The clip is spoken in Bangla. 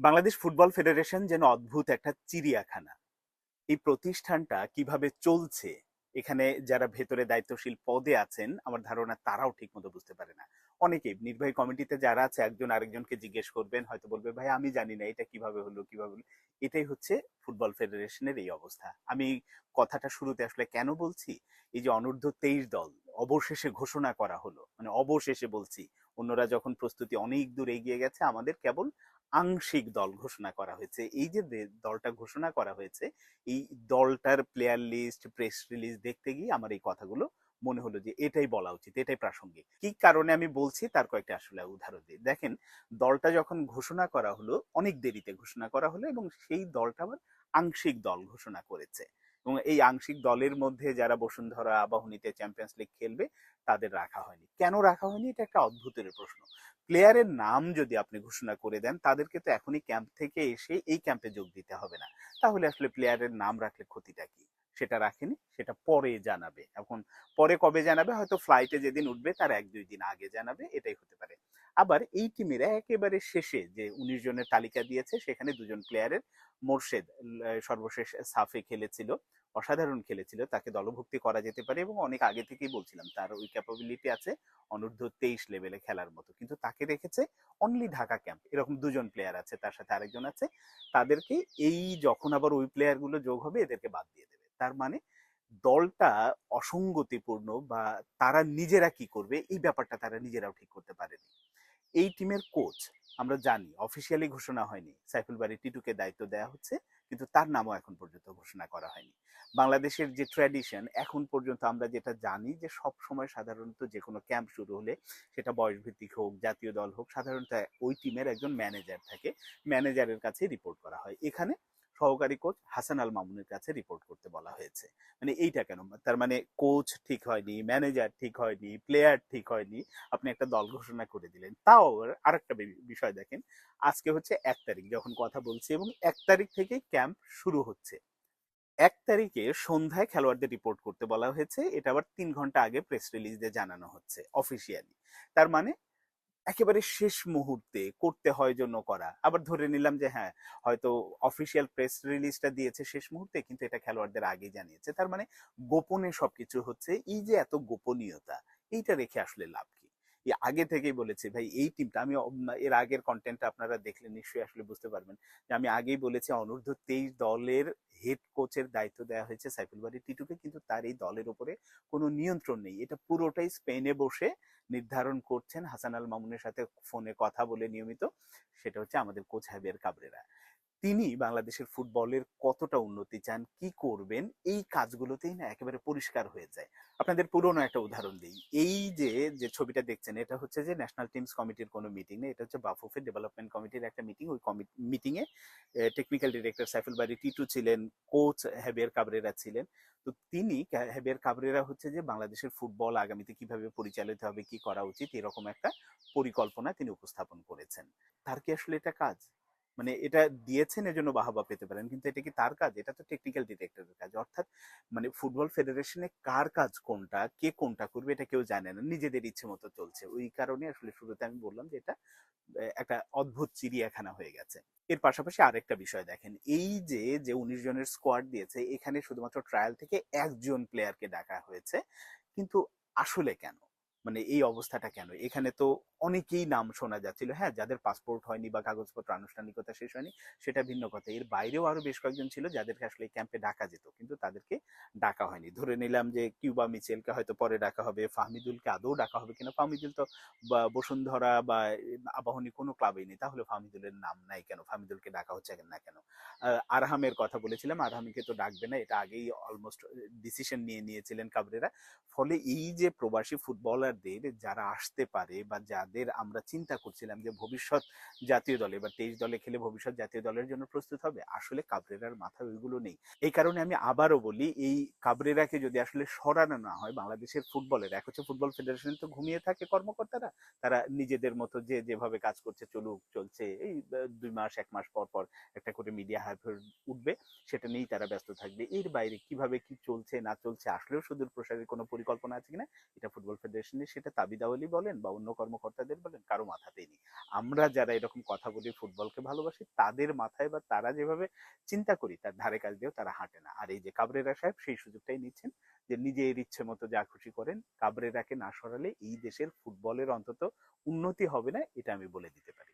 বাংলাদেশ ফুটবল ফেডারেশন যেন অদ্ভুত একটা চিড়িয়াখানা। এই প্রতিষ্ঠানটা কীভাবে চলছে, এখানে যারা ভেতরে দায়িত্বশীল পদে আছেন, আমার ধারণা তারাও ঠিক মতো বুঝতে পারে না। অনেকেই নির্বাহী কমিটিতে যারা আছে, একজন আরেকজনকে জিজ্ঞেস করবেন, হয়তো বলবে, ভাই, আমি জানি না, এটা কীভাবে হলো কীভাবে হলো? এটাই হচ্ছে ফুটবল ফেডারেশনের এই অবস্থা। আমি কথাটা শুরুতে আসলে কেন বলছি? এই যে অনূর্ধ্ব তেইশ দল, অবশেষে ঘোষণা করা হলো। মানে অবশেষে বলছি, অন্যরা যখন প্রস্তুতি অনেক দূর এগিয়ে গেছে, আমাদের কেবল আংশিক দল ঘোষণা করা হয়েছে। এই যে দলটা ঘোষণা করা হয়েছে, এই দলটার প্লেয়ার লিস্ট প্রেস রিলিজ দেখতে গিয়ে আমার এই কথাগুলো মনে হলো যে এটাই বলা উচিত, এটাই প্রাসঙ্গিক। কি কারণে আমি বলছি? তার কয়েকটা আসলে উদাহরণ দিই। দেখেন, দলটা যখন ঘোষণা করা হলো, অনেক দেরিতে ঘোষণা করা হলো এবং সেই দলটা আবার আংশিক দল ঘোষণা করেছে। এবং এই আংশিক দলের মধ্যে যারা বসুন্ধরা আবাহনীতে চ্যাম্পিয়ন্স লিগ খেলবে, তাদের রাখা হয়নি। কেন রাখা হয়নি? এটা একটা অদ্ভুতের প্রশ্ন। প্লেয়ারের নাম যদি আপনি ঘোষণা করে দেন, তাদেরকে তো এখনই ক্যাম্প থেকে এসে এই ক্যাম্পে যোগ দিতে হবে না। তাহলে আসলে প্লেয়ারের নাম রাখলে ক্ষতিটা কি? সেটা রাখেনি, সেটা পরে জানাবে। এখন পরে কবে জানাবে? হয়তো ফ্লাইটে যেদিন উঠবে, তার এক দুই দিন আগে জানাবে, এটাই হতে পারে। আবার এই টিমের একেবারে শেষে যে উনিশ জনের তালিকা দিয়েছে, সেখানে দুজন প্লেয়ারের মোর্শেদ সর্বশেষ সাফে খেলেছিল, অসাধারণ খেলেছিল। তাকে দলভুক্তি করা যেতে পারে এবং অনেক আগে থেকেই বলছিলাম, তার ওই ক্যাপাবিলিটি আছে অনূর্ধ্ব তেইশ লেভেলে খেলার মতো। কিন্তু তাকে রেখেছে অনলি ঢাকা ক্যাম্প এরকম দুজন প্লেয়ার আছে, তার সাথে আরেকজন আছে। তাদেরকে এই যখন আবার ওই প্লেয়ারগুলো যোগ হবে, এদেরকে বাদ দিয়ে দেবে। তার মানে দলটা অসঙ্গতিপূর্ণ বা তারা নিজেরা কি করবে, এই ব্যাপারটা তারা নিজেরাও ঠিক করতে পারেনি। এই টিমের কোচ, আমরা জানি অফিসিয়ালি ঘোষণা হয়নি। সাইফুল বাড়ি টিটুকে দায়িত্ব দেওয়া হচ্ছে, কিন্তু তার নামও এখন পর্যন্ত ঘোষণা করা হয়নি। বাংলাদেশের যে ট্র্যাডিশন এখন পর্যন্ত আমরা যেটা জানি যে সব সময় সাধারণত যে কোনো ক্যাম্প শুরু হলে, সেটা বয়স ভিত্তিক হোক, জাতীয় দল হোক, সাধারণত ওই টিমের একজন ম্যানেজার থাকে। ম্যানেজারের কাছে রিপোর্ট করা হয়। এখানে সহকারী কোচ হাসান আল মামুনের কাছে রিপোর্ট করতে বলা হয়েছে। মানে এইটা কেন? তার মানে কোচ ঠিক হয়নি ম্যানেজার ঠিক হয়নি প্লেয়ার ঠিক হয়নি, আপনি একটা দল ঘোষণা করে দিলেন। তাও আরেকটা বি- বিষয় দেখেন, আজকে হচ্ছে এক তারিখ, যখন কথা বলছি এবং এক তারিখ থেকে ক্যাম্প শুরু হচ্ছে। এক তারিখে সন্ধ্যায় খেলোয়াড়দের রিপোর্ট করতে বলা হয়েছে, এটা আবার তিন ঘণ্টা আগে প্রেস রিলিজ দিয়ে জানানো হচ্ছে অফিসিয়ালি তার মানে একেবারে শেষ মুহূর্তে করতে হয় জন্য করা। আবার ধরে নিলাম যে হ্যাঁ হয়তো অফিসিয়াল প্রেস রিলিজটা দিয়েছে শেষ মুহূর্তে, কিন্তু এটা খেলোয়াড়দের আগে জানিয়েছে। তার মানে গোপনে সবকিছু হচ্ছে। এই যে এত গোপনীয়তা, এইটা রেখে আসলে লাভ কি? আগে থেকেই বলেছি, ভাই, এই টিমটা আমি এর আগের কন্টেন্টটা আপনারা দেখলে নিশ্চয়ই আসলে বুঝতে পারবেন যে আমি আগেই বলেছি অনূর্ধ্ব তেইশ দলের হেড কোচের দায়িত্ব দেওয়া হয়েছে সাইফুল বাড়ি টিটুকে, কিন্তু তার এই দলের উপরে কোনো নিয়ন্ত্রণ নেই। এটা পুরোটাই স্পেনে বসে নির্ধারণ করছেন হাসান আল মামুনের সাথে ফোনে কথা বলে নিয়মিত, সেটা হচ্ছে আমাদের কোচ হাবিয়ার কাবরেরা। তিনি বাংলাদেশের ফুটবলের কতটা উন্নতি চান, কি করবেন, এই কাজগুলোতেই না একেবারে পরিষ্কার হয়ে যায়। আপনাদের পুরনো একটা উদাহরণ দিই। এই যে যে ছবিটা দেখছেন, এটা হচ্ছে যে ন্যাশনাল টিমস কমিটির কোনো মিটিং না এটা হচ্ছে বাফুফে ডেভেলপমেন্ট কমিটির একটা মিটিং ওই মিটিং এ টেকনিক্যাল ডিরেক্টর সাইফুল বাড়ি টিটু ছিলেন কোচ হেবিয়ার কাবরেরা ছিলেন। তো তিনি হেবিয়ার কাবরেরা হচ্ছে যে বাংলাদেশের ফুটবল আগামীতে কীভাবে পরিচালিত হবে, কি করা উচিত, এরকম একটা পরিকল্পনা তিনি উপস্থাপন করেছেন। তার কি আসলে এটা কাজ? মানে এটা দিয়েছেন এজন্য বাহবা পেতে পারেন। কিন্তু এটা কি তার কাজ? এটা তো টেকনিক্যাল ডিরেক্টরের কাজ। অর্থাৎ মানে ফুটবল ফেডারেশনে কার কাজ কোনটা? কে কোনটা করবে? এটা কেউ জানে না। নিজেদের ইচ্ছে মতো চলছে। ওই কারণে আসলে শুরুতে আমি বললাম যে এটা একটা অদ্ভুত চিড়িয়াখানা হয়ে গেছে। এর পাশাপাশি আরেকটা বিষয় দেখেন। এই যে যে উনিশ জনের স্কোয়াড দিয়েছে, এখানে শুধুমাত্র ট্রায়াল থেকে একজন প্লেয়ারকে ডাকা হয়েছে। কিন্তু আসলে কেন? মানে এই অবস্থাটা কেন? এখানে তো অনেকেই নাম শোনা যাচ্ছিল। হ্যাঁ যাদের পাসপোর্ট হয়নি বা কাগজপত্র আনুষ্ঠানিকতা শেষ হয়নি, সেটা ভিন্ন কথা। এর বাইরেও আরও বেশ কয়েকজন ছিল যাদেরকে আসলে ক্যাম্পে ডাকা যেত। কিন্তু তাদেরকে ডাকা হয়নি। ধরে নিলাম যে কিউবা মিচেলকে হয়তো পরে ডাকা হবে, ফাহমিদুলকে আদৌ ডাকা হবে কিনা? ফাহমিদুল তো বসুন্ধরা বা আবাহনী কোনো ক্লাবেই নেই। তাহলে ফাহমিদুলের নাম নাই কেন? ফাহমিদুলকে ডাকা হচ্ছে না কেন? আরহামের কথা বলেছিলাম, আরহামিকে তো ডাকবে না, এটা আগেই অলমোস্ট ডিসিশন নিয়ে নিয়েছিলেন কাবরেরা। ফলে এই যে প্রবাসী ফুটবলারদের যারা আসতে পারে বা যাদের আমরা চিন্তা করছিলাম যে ভবিষ্যৎ জাতীয় দলে বা তেইশ দলে খেলে ভবিষ্যৎ জাতীয় দলের জন্য প্রস্তুত হবে, আসলে কাবরেরার মাথায় ওইগুলো নেই। এই কারণে আমি আবারও বলি, এই কাবরেরাকে যদি আসলে সরানো না হয় বাংলাদেশের ফুটবলের, এক হচ্ছে ফুটবল ফেডারেশন তো ঘুমিয়ে থাকে কর্মকর্তারা, তারা নিজেদের মতো যে, যেভাবে কাজ করছে, চলুক, চলছে, এই দুই মাস, এক মাস পর পর একটা করে মিডিয়া হাইফের উঠবে, সেটা নিয়েই তারা ব্যস্ত থাকবে। এর বাইরে কীভাবে কি চলছে, না চলছে, আসলেও সুদূর প্রসারের কোনো পরিকল্পনা আছে কিনা, এটা ফুটবল ফেডারেশনের, সেটা তাবিদ আওয়ালি বলেন বা অন্য কর্মকর্তাদের বলেন, কারও মাথাতেই নেই। আমরা যারা এরকম কথা বলি ফুটবলকে ভালোবাসি, তাদের মাথায় বা তারা যেভাবে চিন্তা করি, তার ধারে কাজ দিয়েও তারা হাঁটে না। আর এই যে কাবরেরা সাহেব সেই সুযোগটাই নিচ্ছেন যে নিজের ইচ্ছে মতো যা খুশি করেন কাবরেরাকে না সরালে এই দেশের ফুটবলের অন্তত উন্নতি হবে না, এটা আমি বলে দিতে পারি।